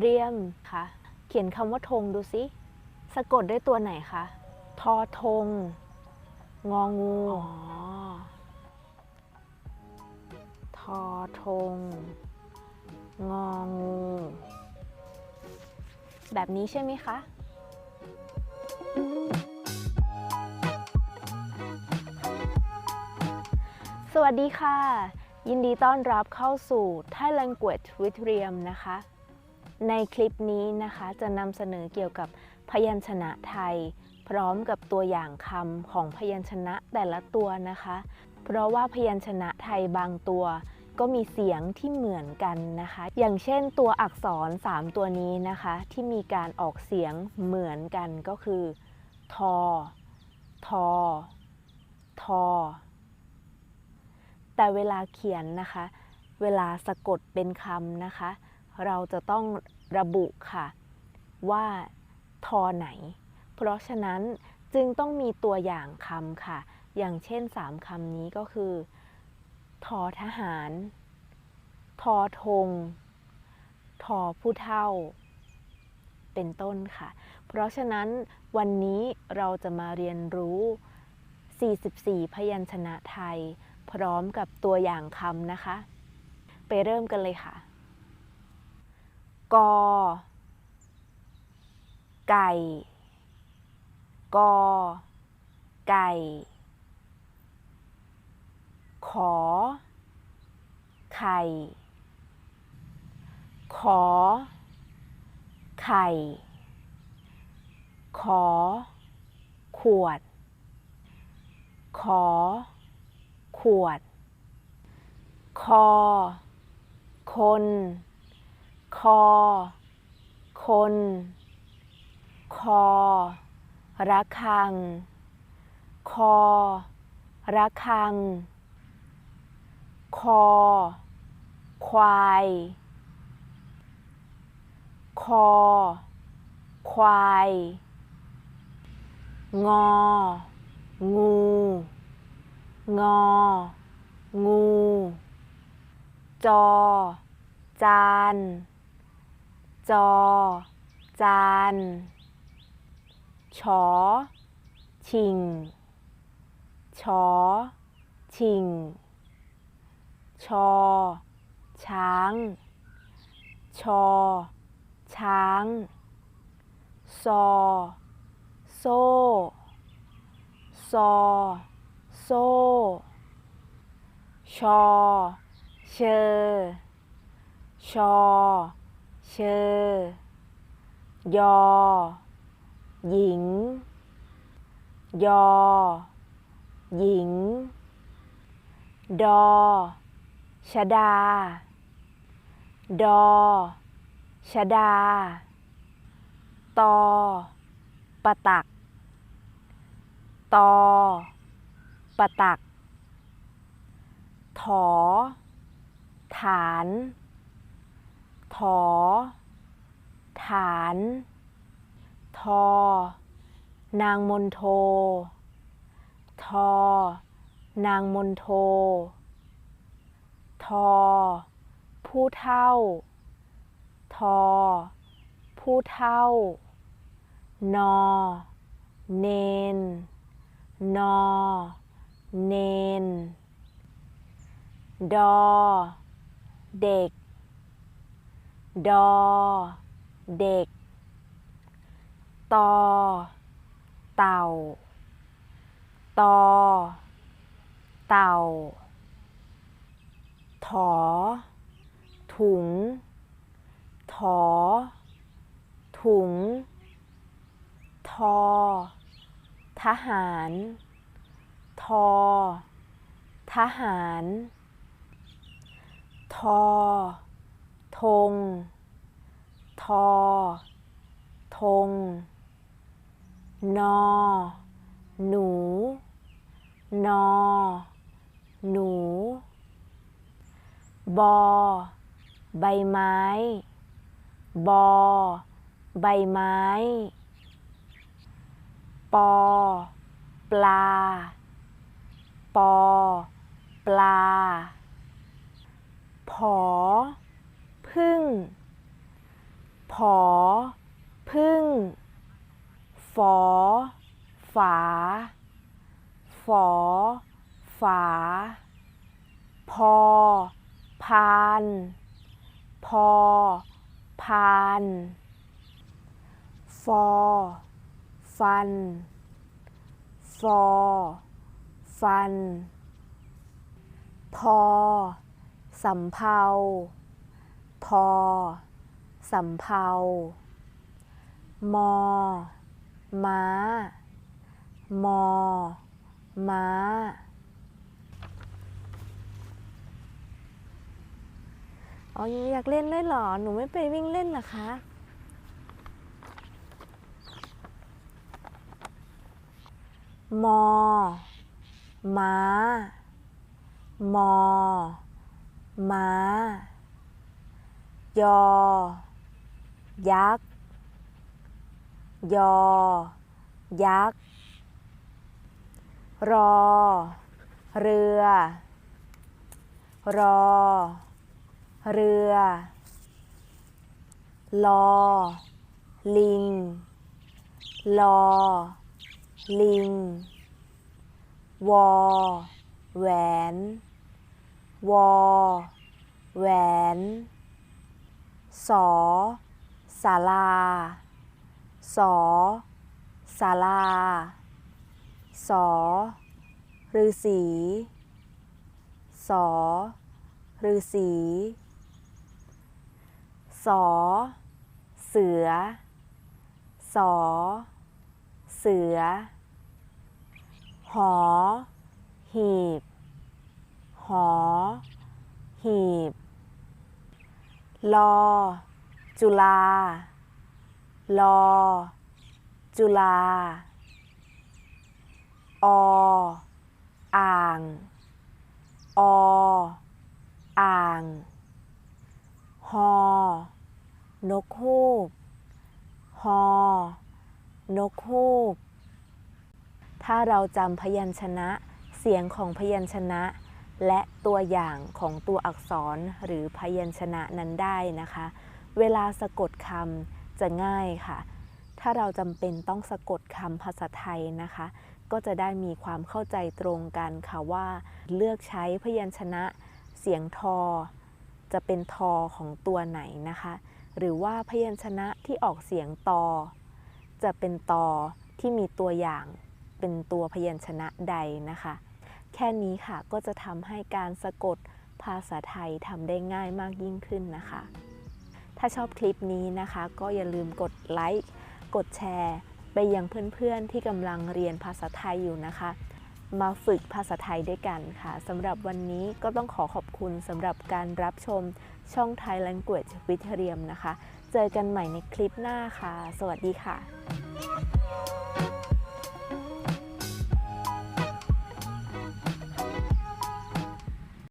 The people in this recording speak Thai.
เรียมคะเขียนคำว่าธงดูสิสะกดด้วยตัวไหนคะทอธงงองูอ๋อทอธงงองู แบบนี้ใช่ไหมคะสวัสดีค่ะ ยินดีต้อนรับเข้าสู่ Thai Language with Riam นะคะ ในคลิปนี้นะคะจะนำเสนอเกี่ยวกับพยัญชนะไทย พร้อมกับตัวอย่างคำของพยัญชนะแต่ละตัวนะคะ เพราะว่าพยัญชนะไทยบางตัว ก็มีเสียงที่เหมือนกันนะคะ อย่างเช่นตัวอักษร 3 ตัวนี้นะคะ ที่มีการออกเสียงเหมือนกันก็คือ ทอ ทอ ทอ แต่เวลาเขียนนะคะ เวลาสะกดเป็นคำนะคะ เราจะต้องระบุค่ะ ว่าทอไหน เพราะฉะนั้นจึงต้องมีตัวอย่างคำค่ะ อย่างเช่น 3คำนี้ก็คือทอทหาร ทอธง ทอผู้เท่า เป็นต้นค่ะ เพราะฉะนั้นวันนี้เราจะมาเรียนรู้ 44 พยัญชนะไทย พร้อมกับตัวอย่างคำนะคะ ไปเริ่มกันเลยค่ะ กอ ไก่ กอ ไก่ ขอ ไข่ ขอ ไข่ ขอ ขวด ขอ ขวด คอ คน คอ คน คอ ระฆัง คอ ระฆัง คอ ควาย คอ ควาย งอ งู งอ งู จอ จาน จอ จาน ชอ ชิง ชอ ชิง ชอ ช้าง ชอ ช้าง ซอ โซ่ ซอ โซ่ ชอ เชอ ชอ ชอยอ หญิง ยอ หญิง ดอชดา ดอชดา ตอปะตัก ตอปะตัก ถอ ฐาน ถอ ฐาน ทอ นางมนโท ทอ นางมนโท ทอ ผู้เท่า ทอ ผู้เท่า นอ เนน นอ เนน ดอ เด็ก ดอ เด็ก ตอ เต่า ตอ เต่า ถอ ถุง ถอ ถุง ทอ ทหาร ทอ ทหาร ทอธง อธงนอ หนู นอ หนู บอ ใบไม้ บอ ใบไม้ ปอ ปลา ปอ ปลา ผอ พึ่ง ผผอพึ่ง ฝอ ฝา ฝอ ฝา พอ พาน พอ พาน ฟอ ฟัน ฟอ ฟัน พอ สำเภาพอ สำเภามอ ม้า มอ ม้า อ๋อยอยากเล่นด้วยเหรอ หนูไม่ไปวิ่งเล่นหรอคะ มอ ม้า มอ ม้ายอ ยักษ์ ยอ ยักษ์ รอ เรือ รอ เรือ ลอ ลิง ลอ ลิง วอ แหวน วอ แหวน สอ ศาลา สอศาลา สอฤาษีสอฤาษีสอเสือ สอ เสือ หอ หีบ หอ หีบ ลอ จุฬาลอ จุฬาออ่าง ออ่างฮอนกฮูกฮอนกฮูก ถ้าเราจำพยัญชนะ เสียงของพยัญชนะ และตัวอย่างของตัวอักษรหรือพยัญชนะนั้นได้นะคะ เวลาสะกดคำจะง่ายค่ะ ถ้าเราจำเป็นต้องสะกดคำภาษาไทยนะคะ ก็จะได้มีความเข้าใจตรงกันค่ะว่า เลือกใช้พยัญชนะ เสียงทอ จะเป็นทอของตัวไหนนะคะ หรือว่าพยัญชนะที่ออกเสียงตอ จะเป็นตอที่มีตัวอย่างเป็นตัวพยัญชนะใดนะคะ แค่นี้ค่ะก็จะทำให้การสะกดภาษาไทยทำได้ง่ายมากยิ่งขึ้นนะคะ ถ้าชอบคลิปนี้นะคะ ก็อย่าลืมกดไลค์กดแชร์ไปยังเพื่อนๆที่กำลังเรียนภาษาไทยอยู่นะคะ มาฝึกภาษาไทยด้วยกันค่ะสำหรับวันนี้ก็ต้องขอขอบคุณสำหรับการรับชมช่อง Thai Language with เรียมนะคะ เจอกันใหม่ในคลิปหน้าค่ะ สวัสดีค่ะ